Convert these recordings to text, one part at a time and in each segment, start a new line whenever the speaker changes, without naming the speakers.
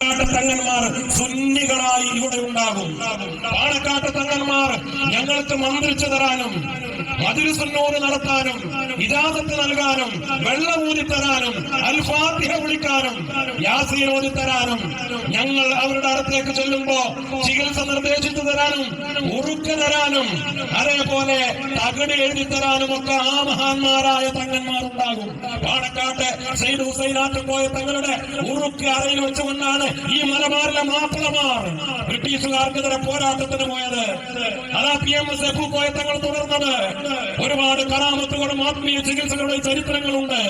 തങ്ങന്മാർ സുന്നികളായി ഇവിടെ ഉണ്ടാകും. പാണക്കാട്ട് തങ്ങന്മാർ ഞങ്ങൾക്ക് മന്ത്രിച്ചു തരാനും മധുരസന്നോട് നടത്താനും ഇജാസത്ത് നൽകാനും വെള്ളം ഊതി തരാനും അൽഫാത്തിഹ വിളിക്കാനും യാസീൻ തരാനും ഞങ്ങൾ അവരുടെ അടുത്തേക്ക് ചെല്ലുമ്പോ ചികിത്സ നിർദ്ദേശിച്ചു തരാനും ഉറുക്ക് തരാനും അതേപോലെ തകട് എഴുതി തരാനും ഒക്കെ ആ മഹാന്മാരായ തങ്ങന്മാരുണ്ടാകും. പാണക്കാട്ട് സൈഡ് ഹുസൈൻ പോയ തങ്ങളുടെ ഉറുക്ക് അറയിൽ വെച്ചുകൊണ്ടാണ് ഈ മലബാറിലെ മാപ്പിളമാർ ബ്രിട്ടീഷുകാർക്കെതിരെ പോരാട്ടത്തിന് പോയത്. അതാ പി എം എസ് എഫ് പോയ തങ്ങൾ തുടർന്നത്. ഒരുപാട് കറാമത്തുകളും ആത്മീയ ചികിത്സകളുടെ ചരിത്രങ്ങളുണ്ട്.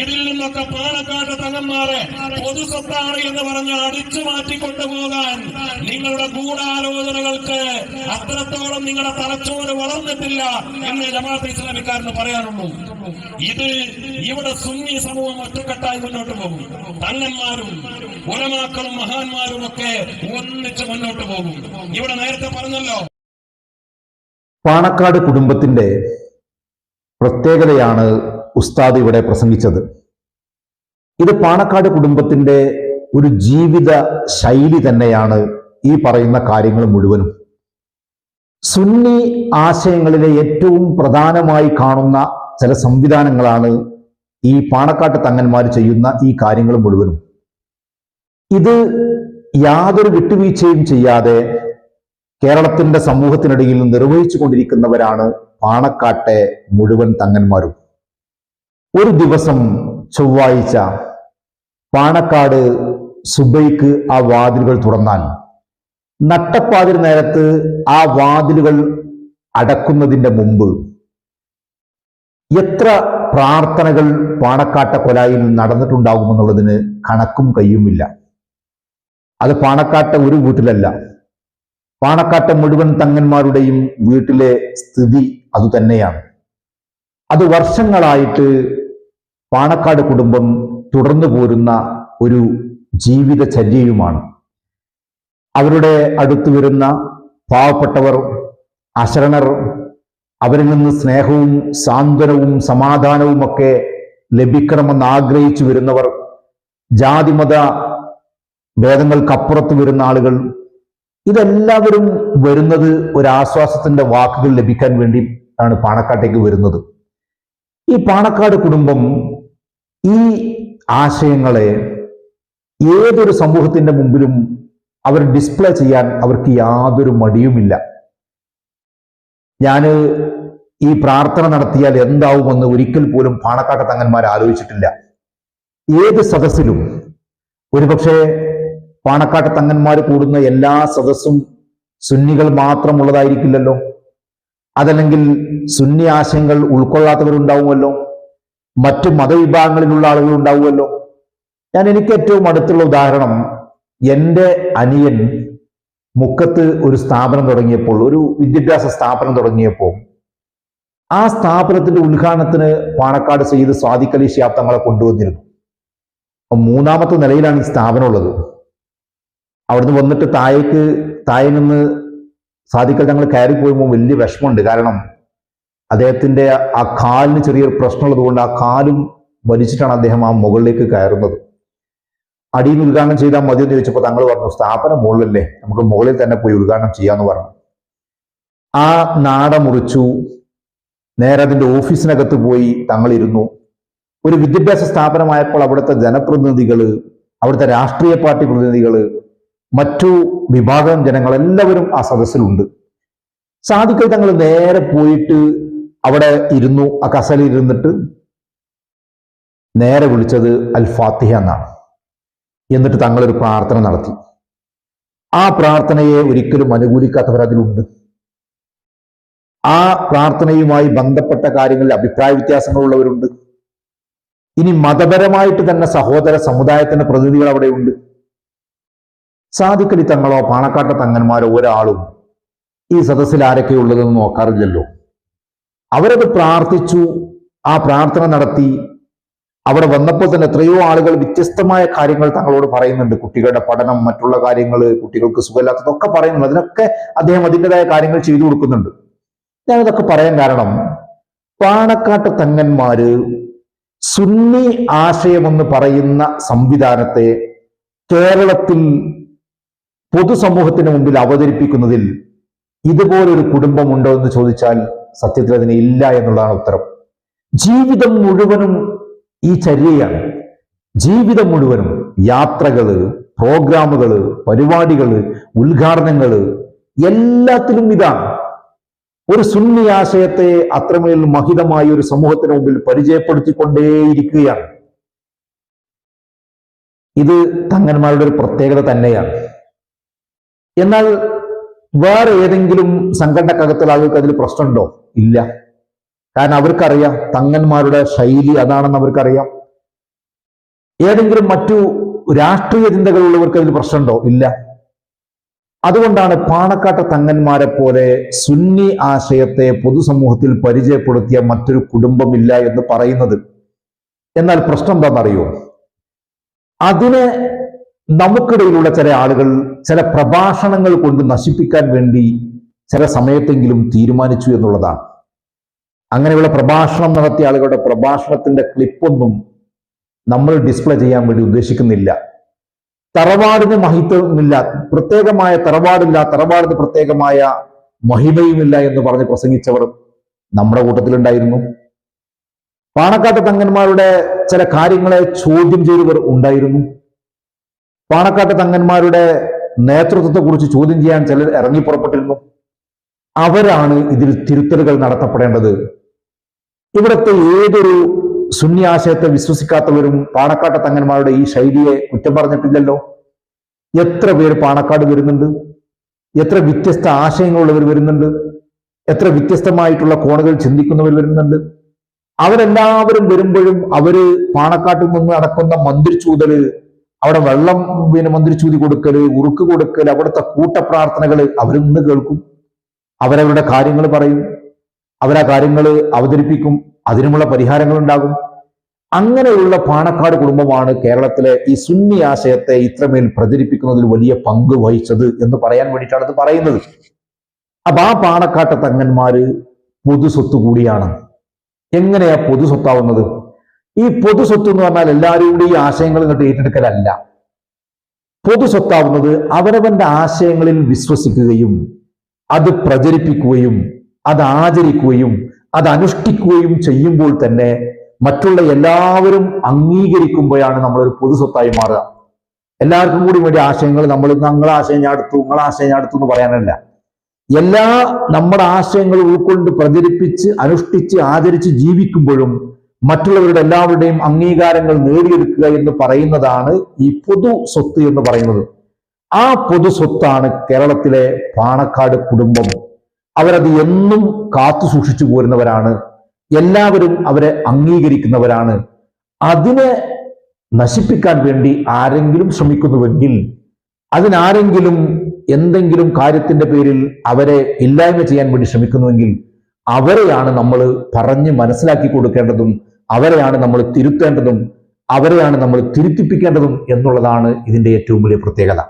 ഇതിൽ നിന്നൊക്കെ പാലക്കാട് തങ്ങന്മാരെ പൊതുസ്വത്താണ് എന്ന് പറഞ്ഞ് അടിച്ചു മാറ്റിക്കൊണ്ടുപോകാൻ നിങ്ങളുടെ ഗൂഢാലോചനകൾക്ക് അത്രത്തോളം നിങ്ങളുടെ തലച്ചോറ് വളർന്നിട്ടില്ല എന്ന് ജമാഅത്ത് ഇസ്ലാമിക്കാരന് പറയാനുള്ളൂ. ഇത് ഇവിടെ സുന്നി സമൂഹം ഒറ്റക്കെട്ടായി മുന്നോട്ട് പോകും. തങ്ങന്മാരും ഉലമാക്കളും മഹാന്മാരും ഒക്കെ ഒന്നിച്ച് മുന്നോട്ട് പോകും. ഇവിടെ നേരത്തെ പറഞ്ഞല്ലോ
പാണക്കാട് കുടുംബത്തിന്റെ പ്രത്യേകതയാണ് ഉസ്താദ് ഇവിടെ പ്രസംഗിച്ചത്. ഇത് പാണക്കാട് കുടുംബത്തിന്റെ ഒരു ജീവിത ശൈലി തന്നെയാണ് ഈ പറയുന്ന കാര്യങ്ങൾ മുഴുവനും. സുന്നി ആശയങ്ങളിലെ ഏറ്റവും പ്രധാനമായി കാണുന്ന ചില സംവിധാനങ്ങളാണ് ഈ പാണക്കാട്ട് തങ്ങന്മാർ ചെയ്യുന്ന ഈ കാര്യങ്ങൾ മുഴുവനും. ഇത് യാതൊരു വിട്ടുവീഴ്ചയും ചെയ്യാതെ കേരളത്തിന്റെ സമൂഹത്തിനിടയിൽ നിർവഹിച്ചു കൊണ്ടിരിക്കുന്നവരാണ് പാണക്കാട്ടെ മുഴുവൻ തങ്ങന്മാരും. ഒരു ദിവസം ചൊവ്വാഴ്ച പാണക്കാട് സുബൈക്ക് ആ വാതിലുകൾ തുറന്നാൽ നട്ടപ്പാതിര നേരത്ത് ആ വാതിലുകൾ അടക്കുന്നതിന്റെ മുമ്പ് എത്ര പ്രാർത്ഥനകൾ പാണക്കാട്ട കൊലായിൽ നടന്നിട്ടുണ്ടാകുമെന്നുള്ളതിന് കണക്കും കയ്യുമില്ല. അത് പാണക്കാട്ട ഒരു വീട്ടിലല്ല. പാണക്കാട്ടെ മുഴുവൻ തങ്ങന്മാരുടെയും വീട്ടിലെ സ്ഥിതി അതുതന്നെയാണ്. അത് വർഷങ്ങളായിട്ട് പാണക്കാട് കുടുംബം തുടർന്നു പോരുന്ന ഒരു ജീവിതചര്യയുമാണ് അവരുടെ അടുത്ത് വരുന്ന പാവപ്പെട്ടവർ അശരണർ അവരിൽ നിന്ന് സ്നേഹവും സാന്ത്വനവും സമാധാനവും ഒക്കെ ലഭിക്കണമെന്ന് ആഗ്രഹിച്ചു വരുന്നവർ ജാതിമത ഭേദങ്ങൾക്കപ്പുറത്ത് വരുന്ന ആളുകൾ ഇതെല്ലാവരും വരുന്നത് ഒരു ആശ്വാസത്തിന്റെ വാക്കുകൾ ലഭിക്കാൻ വേണ്ടി ആണ് പാണക്കാട്ടേക്ക് വരുന്നത്. ഈ പാണക്കാട് കുടുംബം ഈ ആശയങ്ങളെ ഏതൊരു സമൂഹത്തിന്റെ മുമ്പിലും അവർ ഡിസ്പ്ലേ ചെയ്യാൻ അവർക്ക് യാതൊരു മടിയുമില്ല. ഞാൻ ഈ പ്രാർത്ഥന നടത്തിയാൽ എന്താവുമെന്ന് ഒരിക്കൽ പോലും പാണക്കാട്ട തങ്ങന്മാർ ആലോചിച്ചിട്ടില്ല. ഏത് സദസ്സിലും ഒരുപക്ഷെ പാണക്കാട്ട് തങ്ങന്മാർ കൂടുന്ന എല്ലാ സദസ്സും സുന്നികൾ മാത്രമുള്ളതായിരിക്കില്ലല്ലോ. അതല്ലെങ്കിൽ സുന്നി ആശയങ്ങൾ ഉൾക്കൊള്ളാത്തവരുണ്ടാവുമല്ലോ. മറ്റു മതവിഭാഗങ്ങളിലുള്ള ആളുകൾ ഉണ്ടാവുമല്ലോ ഞാൻ എനിക്ക് ഏറ്റവും അടുത്തുള്ള ഉദാഹരണം എന്റെ അനിയൻ മുക്കത്ത് ഒരു സ്ഥാപനം തുടങ്ങിയപ്പോൾ ഒരു വിദ്യാഭ്യാസ സ്ഥാപനം തുടങ്ങിയപ്പോൾ ആ സ്ഥാപനത്തിന്റെ ഉദ്ഘാടനത്തിന് പാണക്കാട് ചെയ്ത് സ്വാദിഖലി ശാബ്ദങ്ങളെ കൊണ്ടുവന്നിരുന്നു. മൂന്നാമത്തെ നിലയിലാണ് ഈ സ്ഥാപനം ഉള്ളത്. അവിടുന്ന് വന്നിട്ട് താഴേക്ക് താഴെ നിന്ന് സാധിക്കൽ ഞങ്ങൾ കയറി പോകുമ്പോൾ വലിയ വിഷമമുണ്ട്. കാരണം അദ്ദേഹത്തിന്റെ ആ കാലിന് ചെറിയൊരു പ്രശ്നമുള്ളത് കൊണ്ട് ആ കാലും വലിച്ചിട്ടാണ് അദ്ദേഹം ആ മുകളിലേക്ക് കയറുന്നത്. അടിയിൽ ഉദ്ഘാടനം ചെയ്താൽ മതി എന്ന് ചോദിച്ചപ്പോൾ തങ്ങൾ പറഞ്ഞു സ്ഥാപനം മുകളിലല്ലേ? നമുക്ക് മുകളിൽ തന്നെ പോയി ഉദ്ഘാടനം ചെയ്യാന്ന് പറഞ്ഞു. ആ നാട മുറിച്ചു. നേരെ അതിന്റെ ഓഫീസിനകത്ത് പോയി തങ്ങളിരുന്നു ഒരു വിദ്യാഭ്യാസ സ്ഥാപനമായപ്പോൾ അവിടുത്തെ ജനപ്രതിനിധികൾ അവിടുത്തെ രാഷ്ട്രീയ പാർട്ടി പ്രതിനിധികൾ മറ്റു വിഭാഗം ജനങ്ങളെല്ലാവരും ആ സദസ്സിലുണ്ട്. സാധിക്കൽ തങ്ങൾ നേരെ പോയിട്ട് അവിടെ ഇരുന്നു ആ കസലിൽ ഇരുന്നിട്ട് നേരെ വിളിച്ചത് അൽ ഫാത്തിഹ എന്നാണ്. എന്നിട്ട് തങ്ങളൊരു പ്രാർത്ഥന നടത്തി. ആ പ്രാർത്ഥനയെ ഒരിക്കലും അനുകൂലിക്കാത്തവർ അതിലുണ്ട്. ആ പ്രാർത്ഥനയുമായി ബന്ധപ്പെട്ട കാര്യങ്ങളിൽ അഭിപ്രായ വ്യത്യാസങ്ങളുള്ളവരുണ്ട്. ഇനി മതപരമായിട്ട് തന്നെ സഹോദര സമുദായത്തിന്റെ പ്രതിനിധികൾ അവിടെയുണ്ട്. സാധിക്കലി തങ്ങളോ പാണക്കാട്ട തങ്ങന്മാരോ ഒരാളും ഈ സദസ്സിൽ ആരൊക്കെ ഉള്ളതെന്ന് നോക്കാറില്ലല്ലോ. അവരത് പ്രാർത്ഥിച്ചു ആ പ്രാർത്ഥന നടത്തി. അവിടെ വന്നപ്പോൾ തന്നെ എത്രയോ ആളുകൾ വ്യത്യസ്തമായ കാര്യങ്ങൾ തങ്ങളോട് പറയുന്നുണ്ട്. കുട്ടികളുടെ പഠനം മറ്റുള്ള കാര്യങ്ങൾ കുട്ടികൾക്ക് സുഖമില്ലാത്തതൊക്കെ പറയുന്നു അതിനൊക്കെ അദ്ദേഹം അതിന്റെതായ കാര്യങ്ങൾ ചെയ്തു കൊടുക്കുന്നുണ്ട്. ഞാനിതൊക്കെ പറയാൻ കാരണം പാണക്കാട്ട് തങ്ങന്മാര് സുന്നി ആശയമെന്ന് പറയുന്ന സംവിധാനത്തെ കേരളത്തിൽ പൊതുസമൂഹത്തിന് മുമ്പിൽ അവതരിപ്പിക്കുന്നതിൽ ഇതുപോലൊരു കുടുംബമുണ്ടോ എന്ന് ചോദിച്ചാൽ സത്യത്തിൽ അതിന് ഇല്ല എന്നുള്ളതാണ് ഉത്തരം. ജീവിതം മുഴുവനും ഈ ചര്യയാണ്. ജീവിതം മുഴുവനും യാത്രകൾ പ്രോഗ്രാമുകൾ പരിപാടികൾ ഉദ്ഘാടനങ്ങൾ എല്ലാത്തിലും ഇതാണ്. ഒരു സുന്നി ആശയത്തെ അത്രമേൽ മഹിതമായി ഒരു സമൂഹത്തിന് മുമ്പിൽ പരിചയപ്പെടുത്തിക്കൊണ്ടേയിരിക്കുകയാണ്. ഇത് തങ്ങന്മാരുടെ ഒരു പ്രത്യേകത തന്നെയാണ്. എന്നാൽ വേറെ ഏതെങ്കിലും സംഘടനക്കകത്തുള്ള ആളുകൾക്ക് അതിൽ പ്രശ്നമുണ്ടോ? ഇല്ല. കാരണം അവർക്കറിയാം തങ്ങന്മാരുടെ ശൈലി അതാണെന്ന് അവർക്കറിയാം. ഏതെങ്കിലും മറ്റു രാഷ്ട്രീയ ചിന്തകളുള്ളവർക്ക് അതിൽ പ്രശ്നമുണ്ടോ? ഇല്ല. അതുകൊണ്ടാണ് പാണക്കാട്ട തങ്ങന്മാരെ പോലെ സുന്നി ആശയത്തെ പൊതുസമൂഹത്തിൽ പരിചയപ്പെടുത്തിയ മറ്റൊരു കുടുംബമില്ല എന്ന് പറയുന്നത്. എന്നാൽ പ്രശ്നം എന്താണെന്നറിയോ അതിനെ നമുക്കിടയിലുള്ള ചില ആളുകൾ ചില പ്രഭാഷണങ്ങൾ കൊണ്ട് നശിപ്പിക്കാൻ വേണ്ടി ചില സമയത്തെങ്കിലും തീരുമാനിച്ചു എന്നുള്ളതാണ്. അങ്ങനെയുള്ള പ്രഭാഷണം നടത്തിയ ആളുകളുടെ പ്രഭാഷണത്തിന്റെ ക്ലിപ്പൊന്നും നമ്മൾ ഡിസ്പ്ലേ ചെയ്യാൻ വേണ്ടി ഉദ്ദേശിക്കുന്നില്ല. തറവാടിന് മഹിത്വമില്ല പ്രത്യേകമായ തറവാടില്ല തറവാടിന് പ്രത്യേകമായ മഹിമയുമില്ല എന്ന് പറഞ്ഞ് പ്രസംഗിച്ചവർ നമ്മുടെ കൂട്ടത്തിലുണ്ടായിരുന്നു. പാണക്കാട്ട് തങ്ങന്മാരുടെ ചില കാര്യങ്ങളെ ചോദ്യം ചെയ്തവർ ഉണ്ടായിരുന്നു. പാണക്കാട്ട് തങ്ങന്മാരുടെ നേതൃത്വത്തെ കുറിച്ച് ചോദ്യം ചെയ്യാൻ ചിലർ ഇറങ്ങി പുറപ്പെട്ടിരുന്നു അവരാണ് ഇതിൽ തിരുത്തലുകൾ നടത്തപ്പെടേണ്ടത്. ഇവിടുത്തെ ഏതൊരു സുന്നി ആശയത്തെ വിശ്വസിക്കാത്തവരും പാണക്കാട്ട് തങ്ങന്മാരുടെ ഈ ശൈലിയെ കുറ്റം പറഞ്ഞിട്ടില്ലല്ലോ. എത്ര പേര് പാണക്കാട് വരുന്നുണ്ട്? എത്ര വ്യത്യസ്ത ആശയങ്ങളുള്ളവർ വരുന്നുണ്ട്? എത്ര വ്യത്യസ്തമായിട്ടുള്ള കോണുകൾ ചിന്തിക്കുന്നവർ വരുന്നുണ്ട്? അവരെല്ലാവരും വരുമ്പോഴും അവർ പാണക്കാട്ടിൽ നിന്ന് നടക്കുന്ന മന്ത്രിച്ചൂതൽ അവിടെ വെള്ളം പിന്നെ മന്ത്രിച്ചൂതി കൊടുക്കൽ ഉറുക്ക് കൊടുക്കൽ അവിടുത്തെ കൂട്ടപ്രാർത്ഥനകൾ അവരിന്ന് കേൾക്കും. അവരവരുടെ കാര്യങ്ങൾ പറയും. അവരാ കാര്യങ്ങൾ അവതരിപ്പിക്കും. അതിനുമുള്ള പരിഹാരങ്ങൾ ഉണ്ടാകും അങ്ങനെയുള്ള പാണക്കാട് കുടുംബമാണ് കേരളത്തിലെ ഈ സുന്നി ആശയത്തെ ഇത്രമേൽ പ്രചരിപ്പിക്കുന്നതിൽ വലിയ പങ്ക് വഹിച്ചത് എന്ന് പറയാൻ വേണ്ടിയിട്ടാണ് ഇത് പറയുന്നത്. അപ്പൊ ആ പാണക്കാട്ടെ തങ്ങന്മാര് പൊതുസ്വത്ത് കൂടിയാണ്. എങ്ങനെയാ പൊതുസ്വത്താവുന്നത്? ഈ പൊതുസ്വത്ത് എന്ന് പറഞ്ഞാൽ എല്ലാവരും കൂടി ഈ ആശയങ്ങൾ ഇങ്ങോട്ട് ഏറ്റെടുക്കലല്ല. പൊതുസ്വത്താവുന്നത് അവരവന്റെ ആശയങ്ങളിൽ വിശ്വസിക്കുകയും അത് പ്രചരിപ്പിക്കുകയും അത് ആചരിക്കുകയും അത് അനുഷ്ഠിക്കുകയും ചെയ്യുമ്പോൾ തന്നെ മറ്റുള്ള എല്ലാവരും അംഗീകരിക്കുമ്പോഴാണ് നമ്മളൊരു പൊതുസ്വത്തായി മാറുക. എല്ലാവർക്കും കൂടി വേണ്ടി ആശയങ്ങൾ നമ്മൾ ഞങ്ങളെ ആശയം ഞാൻ എടുത്തു നിങ്ങളെ ആശയം ഞാൻ എടുത്തു എന്ന് പറയാനല്ല. എല്ലാ നമ്മുടെ ആശയങ്ങൾ ഉൾക്കൊണ്ട് പ്രചരിപ്പിച്ച് അനുഷ്ഠിച്ച് ആചരിച്ച് ജീവിക്കുമ്പോഴും മറ്റുള്ളവരുടെ എല്ലാവരുടെയും അംഗീകാരങ്ങൾ നേടിയെടുക്കുക എന്ന് പറയുന്നതാണ് ഈ പൊതു സ്വത്ത് എന്ന് പറയുന്നത്. ആ പൊതു സ്വത്താണ് കേരളത്തിലെ പാണക്കാട് കുടുംബം. അവരത് എന്നും കാത്തു സൂക്ഷിച്ചു പോരുന്നവരാണ്. എല്ലാവരും അവരെ അംഗീകരിക്കുന്നവരാണ്. അതിനെ നശിപ്പിക്കാൻ വേണ്ടി ആരെങ്കിലും ശ്രമിക്കുന്നുവെങ്കിൽ അതിനാരെങ്കിലും എന്തെങ്കിലും കാര്യത്തിന്റെ പേരിൽ അവരെ ഇല്ലായ്മ ചെയ്യാൻ വേണ്ടി ശ്രമിക്കുന്നുവെങ്കിൽ അവരെയാണ് നമ്മൾ പറഞ്ഞ് മനസ്സിലാക്കി കൊടുക്കേണ്ടതും അവരെയാണ് നമ്മൾ തിരുത്തേണ്ടതും അവരെയാണ് നമ്മൾ തിരുത്തിപ്പിക്കേണ്ടതും എന്നുള്ളതാണ് ഇതിന്റെ ഏറ്റവും വലിയ പ്രത്യേകത.